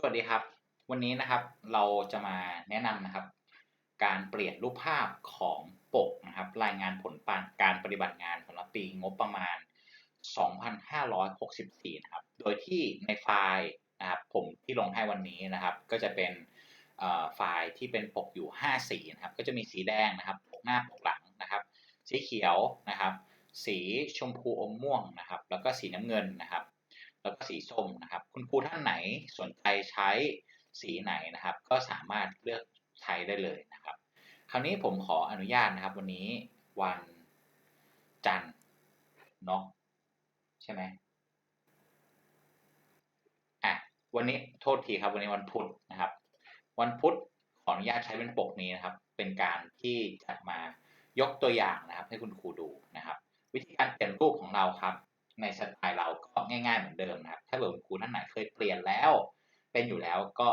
สวัสดีครับ วันนี้นะครับเราจะมาแนะนำนะครับ การเปลี่ยนรูปภาพของปกนะครับ รายงานผลการปฏิบัติงานสำหรับปีงบประมาณ 2564 นะครับ โดยที่ในไฟล์นะครับผมที่ลงให้วันนี้นะครับ ก็จะเป็นไฟล์ที่เป็นปกอยู่ 5 สีนะครับ ก็จะมีสีแดงนะครับปกหน้าปกหลังนะครับ สีเขียวนะครับ สีชมพูอมม่วงนะครับ แล้วก็สีน้ำเงินนะครับ แล้วก็สีส้มนะครับ คุณครูท่านไหนสนใจใช้สีไหนนะครับ ก็สามารถเลือกใช้ได้เลยนะครับ คราวนี้ผมขออนุญาตนะครับ วันนี้วันจันทร์เนาะใช่ไหมอะวันนี้โทษทีครับวันนี้วันพุธนะครับ วันพุธขออนุญาตใช้เป็นปกนี้นะครับ เป็นการที่จะมายกตัวอย่างนะครับ ให้คุณครูดูนะครับ วิธีการเปลี่ยนรูปของเราครับ ในสไตล์เราก็ง่ายๆเหมือนเดิมนะครับ ถ้าเกิดคุณครูท่านไหนเคยเปลี่ยนแล้ว เป็นอยู่แล้วก็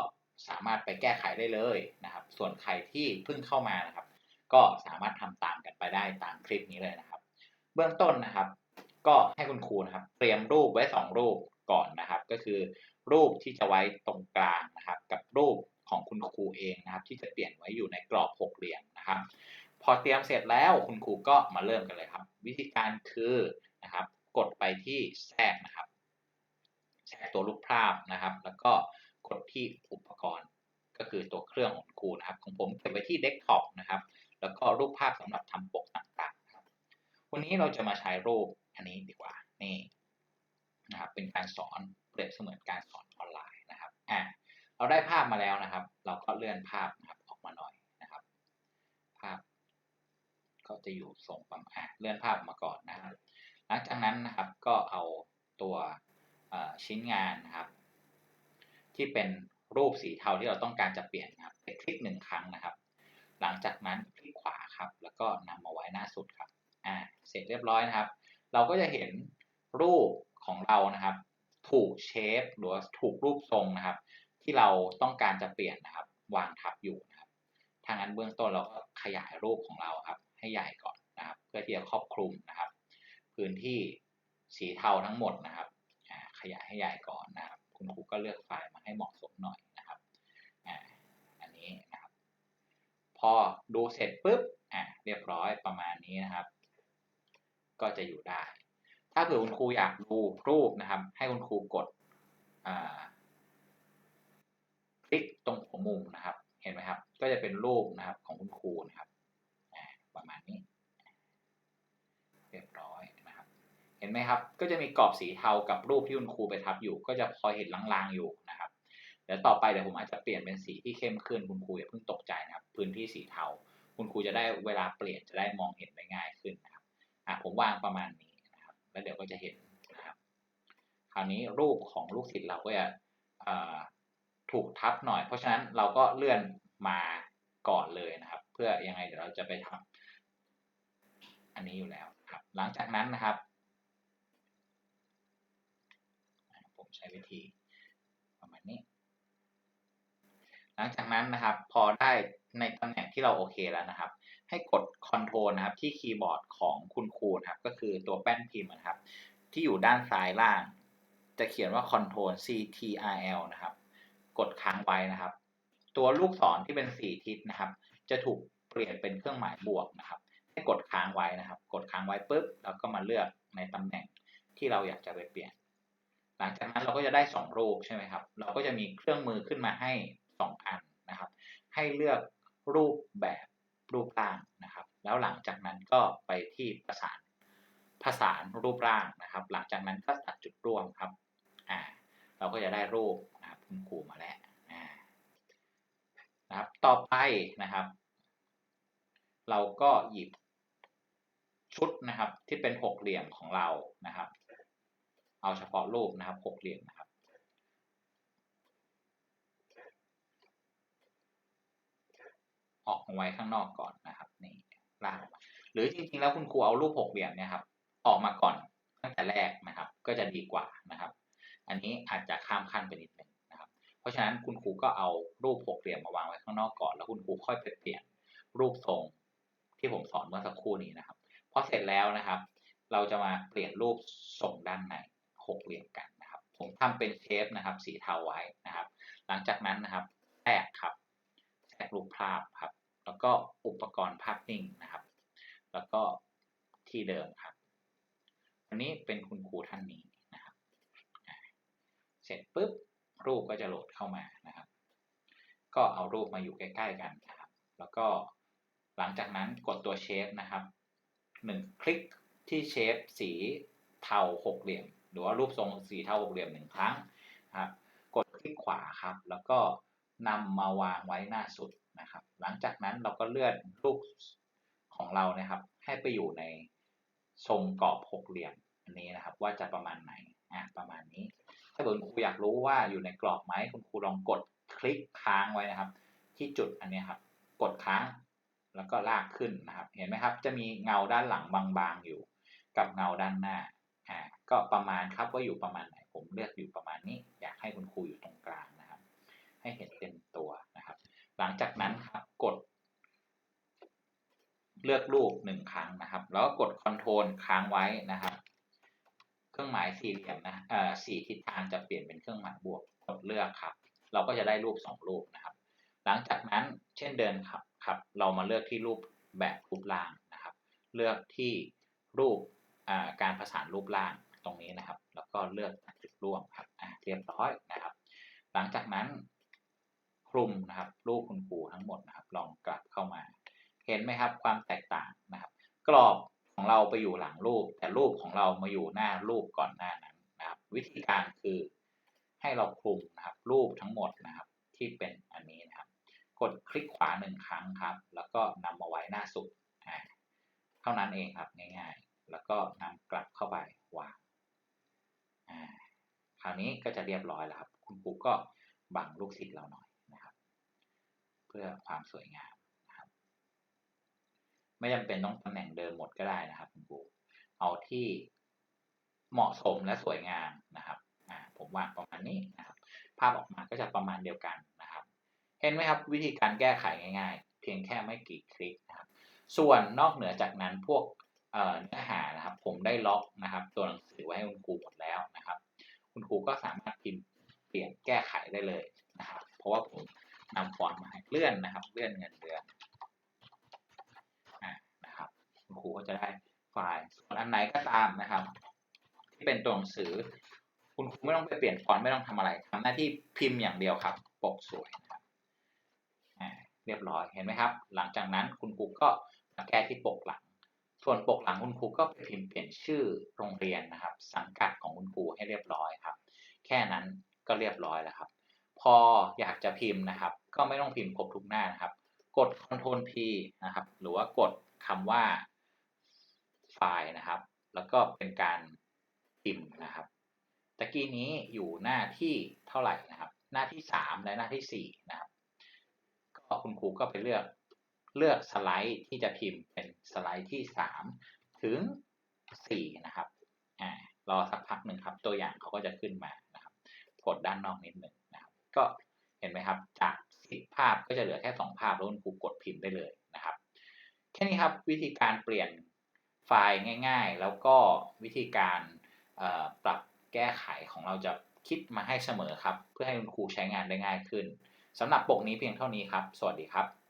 สามารถไปแก้ไขได้เลยนะครับ ส่วนใครที่เพิ่งเข้ามานะครับ ก็สามารถทำตามกันไปได้ตามคลิปนี้เลยนะครับ เบื้องต้นนะครับ ก็ให้คุณครูนะครับ เตรียมรูปไว้ 2 รูปก่อนนะครับ ก็คือรูปที่จะไว้ตรงกลางนะครับ กับรูปของคุณครูเองนะครับ ที่จะเปลี่ยนไว้อยู่ในกรอบหกเหลี่ยมนะครับ พอเตรียมเสร็จแล้วคุณครูก็มาเริ่มกันเลยครับ วิธีการคือ กดไปที่แทรกนะครับ แทรกตัวรูปภาพนะครับ แล้วก็กดที่อุปกรณ์ก็คือตัวเครื่องของคูนะครับ ของผมเก็บไว้ที่เดสก์ท็อปนะครับ แล้วก็รูปภาพสำหรับทำปกต่างๆครับ วันนี้เราจะมาใช้รูปอันนี้ดีกว่า นี่นะครับ เป็นการสอนเปรียบเสมือนการสอนออนไลน์นะครับ อะ เราได้ภาพมาแล้วนะครับ เราก็เลื่อนภาพนะครับออกมาหน่อยนะครับ ภาพ ก็จะอยู่ทรงประมาณเลื่อนภาพมาก่อนนะครับ จากนั้นนะครับก็เอาตัวชิ้นงานนะครับ ที่เป็นรูปสีเทาที่เราต้องการจะเปลี่ยนนะครับไปคลิกหนึ่งครั้งนะครับ หลังจากนั้นคลิกขวาครับ แล้วก็นำมาไว้หน้าสุดครับอ่าเสร็จเรียบร้อยนะครับ เราก็จะเห็นรูปของเรานะครับ ถูกเชฟหรือถูกรูปทรงนะครับ ที่เราต้องการจะเปลี่ยนนะครับ วางทับอยู่นะครับทางนั้นเบื้องต้นเราก็ขยายรูปของเราครับ ให้ใหญ่ก่อนนะครับ เพื่อที่จะครอบคลุมนะครับ พื้นที่สีเทาทั้งหมดนะครับ ขยายให้ใหญ่ก่อนนะครับ คุณครูก็เลือกไฟล์มาให้เหมาะสมหน่อยนะครับ อันนี้นะครับ พอดูเสร็จปุ๊บอ่าเรียบร้อยประมาณนี้นะครับ ก็จะอยู่ได้ ถ้าเผื่อคุณครูอยากดูรูปนะครับ ให้คุณครูกดคลิกตรงหัวมุมนะครับ เห็นไหมครับ ก็จะเป็นรูปนะครับของคุณครูนะครับประมาณนี้ เรียบร้อยนะครับ เห็นไหมครับ ก็จะมีกรอบสีเทากับรูปที่คุณครูไปทับอยู่ ก็จะพอเห็นลางๆอยู่นะครับเดี๋ยวต่อไปเดี๋ยวผมอาจจะเปลี่ยนเป็นสีที่เข้มขึ้นคุณครูอย่าเพิ่งตกใจนะครับ พื้นที่สีเทา คุณครูจะได้เวลาเปลี่ยนจะได้มองเห็นได้ง่ายขึ้นนะครับอะผมวางประมาณนี้นะครับ แล้วเดี๋ยวก็จะเห็นนะครับคราวนี้รูปของลูกศิษย์เราก็จะถูกทับหน่อย เพราะฉะนั้นเราก็เลื่อนมาก่อนเลยนะครับ เพื่อยังไงเดี๋ยวเราจะไปทำอันนี้อยู่แล้วครับ หลังจากนั้นนะครับ ผม ใช้วิธีประมาณนี้ หลังจากนั้นนะครับ พอได้ในตำแหน่งที่เราโอเคแล้วนะครับ ให้กด Ctrl นะครับ ที่คีย์บอร์ดของคุณครูนะครับ ก็คือตัวแป้นพิมพ์นะครับ ที่อยู่ด้านซ้ายล่าง จะเขียนว่า Ctrl CTRL นะครับ กดค้างไว้นะครับ ตัวลูกศรที่เป็นสีทิศนะครับ จะถูกเปลี่ยนเป็นเครื่องหมายบวกนะครับ ให้กดค้างไว้นะครับ กดค้างไว้ปุ๊บแล้วก็มาเลือกในตำแหน่งที่เราอยากจะไปเปลี่ยน หลังจากนั้นเราก็จะได้ 2 รูปใช่ไหมครับ เราก็จะมีเครื่องมือขึ้นมาให้ 2 อันนะครับ ให้เลือกรูปแบบรูปร่างนะครับ แล้วหลังจากนั้นก็ไปที่ประสานผสานรูปร่างนะครับ หลังจากนั้นก็ตัดจุดร่วมครับอ่าเราก็จะได้รูปนะครับคุณครูมาแล้วนะครับ ต่อไปนะครับ เราก็หยิบชุดนะครับที่เป็นหกเหลี่ยมของเรานะครับ เอาเฉพาะรูปนะครับหกเหลี่ยมนะครับออกมาไว้ข้างนอกก่อนนะครับนี่ล่างหรือจริงๆแล้วคุณครูเอารูปหกเหลี่ยมเนี่ยครับออกมาก่อนตั้งแต่แรกนะครับ ก็จะดีกว่านะครับ อันนี้อาจจะข้ามขั้นไปนิดนึงนะครับ เพราะฉะนั้นคุณครูก็เอารูปหกเหลี่ยมมาวางไว้ข้างนอกก่อน แล้วคุณครูค่อยไปเปลี่ยนรูปทรงที่ผมสอนเมื่อสักครู่นี้นะครับพอเสร็จแล้วนะครับ เราจะมาเปลี่ยนรูปทรงด้านใน หกเหลี่ยมกันนะครับ ผมทำเป็นเชฟนะครับสีเทาไว้นะครับ หลังจากนั้นนะครับแทกครับแทกรูปภาพครับ แล้วก็อุปกรณ์ภาพนิ่งนะครับ แล้วก็ที่เดิมครับอันนี้เป็นคุณครูท่านนี้นะครับ เสร็จปุ๊บรูปก็จะโหลดเข้ามานะครับ ก็เอารูปมาอยู่ใกล้ๆกันนะครับ แล้วก็หลังจากนั้นกดตัวเชฟนะครับหนึ่งคลิกที่เชฟสีเทาหกเหลี่ยม หรือว่ารูปทรงสี่เท่าหกเหลี่ยมหนึ่งครั้งครับกดคลิกขวาครับ แล้วก็นำมาวางไว้หน้าสุดนะครับ หลังจากนั้นเราก็เลื่อนรูปของเรานะครับ ให้ไปอยู่ในทรงกรอบหกเหลี่ยมอันนี้นะครับ ว่าจะประมาณไหนอะประมาณนี้ ถ้าเกิดคุณครูอยากรู้ว่าอยู่ในกรอบไหมคุณครูลองกดคลิกค้างไว้นะครับ ที่จุดอันนี้ครับ กดค้างแล้วก็ลากขึ้นนะครับ เห็นไหมครับ จะมีเงาด้านหลังบางๆอยู่ กับเงาด้านหน้า อ่าก็ประมาณครับว่าอยู่ประมาณไหนผมเลือกอยู่ประมาณนี้ อยากให้คุณครูอยู่ตรงกลางนะครับ ให้เห็นเต็มตัวนะครับ หลังจากนั้นครับกด เลือกรูปหนึ่งครั้งนะครับ แล้วก็กดคอนโทรลค้างไว้นะครับ เครื่องหมายสี่เหลี่ยมนะเอ่อสี่ทิศทางจะเปลี่ยนเป็นเครื่องหมายบวกกดเลือกครับ เราก็จะได้รูปสองรูปนะครับ หลังจากนั้นเช่นเดิมครับครับ เรามาเลือกที่รูปแบบรูปร่างนะครับ เลือกที่รูป การประสานรูปร่างตรงนี้นะครับ แล้วก็เลือกจุดร่วมครับเรียบร้อยนะครับ หลังจากนั้นคลุมนะครับรูปคุณครูทั้งหมดนะครับ ลองกลับเข้ามา เห็นไหมครับความแตกต่างนะครับ กรอบของเราไปอยู่หลังรูป แต่รูปของเรามาอยู่หน้ารูปก่อนหน้านั้นนะครับ วิธีการคือให้เราคลุมนะครับรูปทั้งหมดนะครับ ที่เป็นอันนี้นะครับ กดคลิกขวาหนึ่งครั้งครับ แล้วก็นำมาไว้หน้าสุดเท่านั้นเองครับง่าย ๆ แล้วก็นำกลับเข้าไปวางคราวนี้ก็จะเรียบร้อยแล้วครับ คุณครูก็บังลูกศิษย์เราหน่อยนะครับ เพื่อความสวยงามนะครับ ไม่จำเป็นต้องตำแหน่งเดิมหมดก็ได้นะครับ คุณครูเอาที่เหมาะสมและสวยงามนะครับผมวางประมาณนี้นะครับ ภาพออกมาก็จะประมาณเดียวกันนะครับ เห็นไหมครับวิธีการแก้ไขง่าย ๆ เพียงแค่ไม่กี่คลิกนะครับ ส่วนนอกเหนือจากนั้นพวก เนื้อหานะครับ ผมได้ล็อกนะครับ ตัวหนังสือไว้ให้คุณครูหมดแล้วนะครับ คุณครูก็สามารถพิมพ์เปลี่ยนแก้ไขได้เลยนะครับ เพราะว่าผมนำฟอนต์มาให้เลื่อนนะครับ เลื่อนเงินเดือนอ่านะครับ คุณครูก็จะได้ไฟล์ส่วนอันไหนก็ตามนะครับ ที่เป็นตัวหนังสือ คุณครูไม่ต้องไปเปลี่ยนฟอนต์ไม่ต้องทำอะไรทำหน้าที่พิมพ์อย่างเดียวครับ ปกสวยนะครับอ่าเรียบร้อยเห็นไหมครับ หลังจากนั้นคุณครูก็มาแก้ที่ปกหลัง ส่วนปกหลังคุณครูก็ไปพิมพ์เปลี่ยนชื่อโรงเรียนนะครับ สังกัดของคุณครูให้เรียบร้อยครับ แค่นั้นก็เรียบร้อยแล้วครับ พออยากจะพิมพ์นะครับ ก็ไม่ต้องพิมพ์ครบทุกหน้านะครับ กด Ctrl P นะครับ หรือว่ากดคำว่าไฟล์นะครับ แล้วก็เป็นการพิมพ์นะครับตะกี้นี้อยู่หน้าที่เท่าไหร่นะครับ หน้าที่สามและหน้าที่สี่นะครับก็คุณครูก็ไปเลือก เลือกสไลด์ที่จะพิมพ์เป็นสไลด์ที่สามถึงสี่นะครับอ่ารอสักพักหนึ่งครับ ตัวอย่างเขาก็จะขึ้นมานะครับกดด้านนอกนิดหนึ่งนะครับ ก็เห็นไหมครับ จากสิภาพก็จะเหลือแค่สองภาพแล้วคุณครูกดพิมพ์ได้เลยนะครับแค่นี้ครับวิธีการเปลี่ยนไฟล์ง่าย ๆ แล้วก็วิธีการปรับแก้ไขของเราจะคิดมาให้เสมอครับ เพื่อให้คุณครูใช้งานได้ง่ายขึ้นสำหรับปกนี้เพียงเท่านี้ครับ สวัสดีครับ